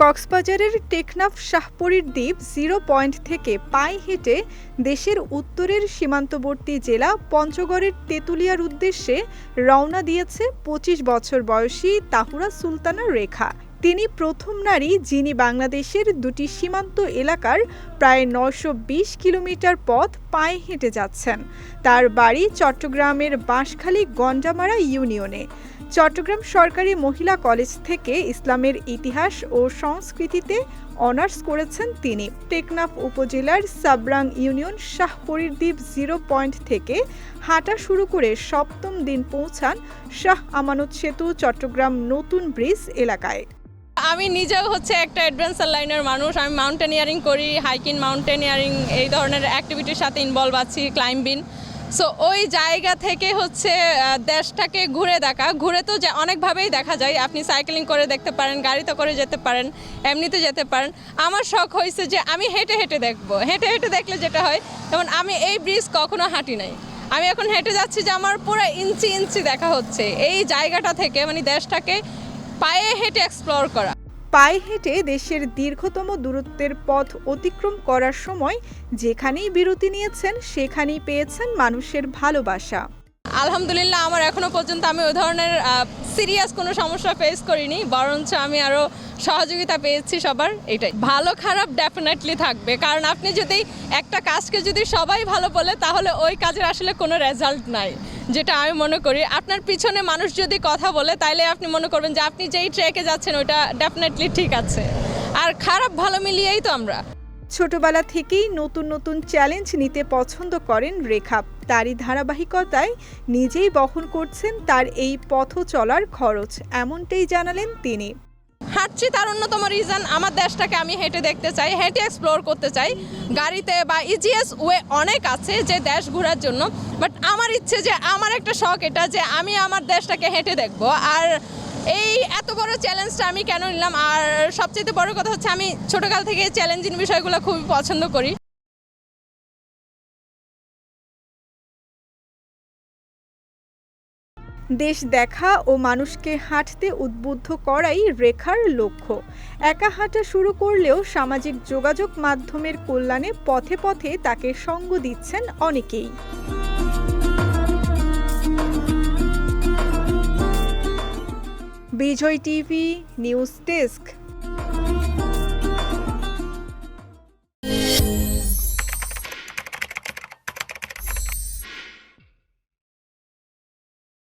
কক্সবাজারের টেকনাফ শাহপরীর দ্বীপ zero point থেকে পায়ে হেঁটে দেশের উত্তরের সীমান্তবর্তী জেলা পঞ্চগড়ের তেঁতুলিয়ার উদ্দেশ্যে রওনা দিয়েছে পঁচিশ বছর বয়সী তাহুরা সুলতানা রেখা। তিনি প্রথম নারী যিনি বাংলাদেশের দুটি সীমান্ত এলাকার প্রায় নশো বিশ কিলোমিটার পথ পায়ে হেঁটে যাচ্ছেন। তার বাড়ি চট্টগ্রামের বাঁশখালী গন্ডামারা ইউনিয়নে। চট্টগ্রাম সরকারি মহিলা কলেজ থেকে ইসলামের ইতিহাস ও সংস্কৃতিতে অনার্স করেছেন তিনি। টেকনাফ উপজেলার সাবরাং ইউনিয়ন শাহপরীর দ্বীপ জিরো পয়েন্ট থেকে হাঁটা শুরু করে সপ্তম দিন পৌঁছান শাহ আমানত সেতু চট্টগ্রাম নতুন ব্রিজ এলাকায়। আমি নিজেও হচ্ছে একটা অ্যাডভেঞ্চার লাইনের মানুষ। আমি মাউন্টেনিয়ারিং করি, হাইকিং, মাউন্টেনিয়ারিং এই ধরনের অ্যাক্টিভিটির সাথে ইনভলভ আছি ক্লাইম্বিং সো ওই জায়গা থেকে হচ্ছে দেশটাকে ঘুরে দেখা। ঘুরে তো অনেকভাবেই দেখা যায়। আপনি সাইকেলিং করে দেখতে পারেন গাড়িতে করে যেতে পারেন, এমনিতে যেতে পারেন। আমার শখ হয়েছে যে আমি হেঁটে হেঁটে দেখব। হেঁটে হেঁটে দেখলে যেটা হয়, যেমন আমি এই ব্রিজ কখনো হাঁটি নাই। আমি এখন হেঁটে যাচ্ছি যে আমার পুরো ইঞ্চি ইঞ্চি দেখা হচ্ছে। এই জায়গাটা থেকে মানে দেশটাকে পায়ে হেঁটে এক্সপ্লোর করা। পায়ে হেঁটে দেশের দীর্ঘতম দূরত্বের পথ অতিক্রম করার সময় যেখানেই বিরতি নিয়েছেন, সেখানেই পেয়েছেন মানুষের ভালোবাসা। আলহামদুলিল্লাহ, আমার এখনও পর্যন্ত আমি ওই ধরনের সিরিয়াস কোনো সমস্যা ফেস করিনি, বরঞ্চ আমি আরও সহযোগিতা পেয়েছি সবার, এটাই। ভালো খারাপ ডেফিনেটলি থাকবে, কারণ আপনি যদি একটা কাজকে যদি সবাই ভালো বলে, তাহলে ওই কাজের আসলে কোনো রেজাল্ট নাই। যেটা আমি মনে করি, আপনার পিছনে মানুষ যদি কথা বলে, তাইলে আপনি মনে করবেন যে আপনি যেই ট্রেকে যাচ্ছেন, ওইটা ডেফিনেটলি ঠিক আছে। আর খারাপ ভালো মিলিয়েই তো আমরা। ছোটবেলা থেকেই নতুন নতুন চ্যালেঞ্জ নিতে পছন্দ করেন রেখা। তারই ধারাবাহিকতায় নিজেই বহন করছেন তার এই পথ চলার খরচ, এমনটাই জানালেন তিনি। হাঁটছি তার অন্যতম রিজন আমার দেশটাকে আমি হেঁটে দেখতে চাই, হেঁটে এক্সপ্লোর করতে চাই। গাড়িতে বা ইজিএস ওয়ে অনেক আছে যে দেশ ঘোরার জন্য বাট আমার ইচ্ছে যে, আমার একটা শখ এটা যে আমি আমার দেশটাকে হেঁটে দেখব। আর এই এত বড় চ্যালেঞ্জটা আমি কেন নিলাম? আর সবচেয়ে বড় কথা হচ্ছে আমি ছোটোকাল থেকে চ্যালেঞ্জিং বিষয়গুলো খুবই পছন্দ করি। দেশ দেখা ও মানুষকে হাঁটতে উদ্বুদ্ধ করাই রেখার লক্ষ্য। একা হাঁটা শুরু করলেও সামাজিক যোগাযোগ মাধ্যমের কল্যাণে পথে পথে তাকে সঙ্গ দিচ্ছেন অনেকেই। Vijay TV, news desk.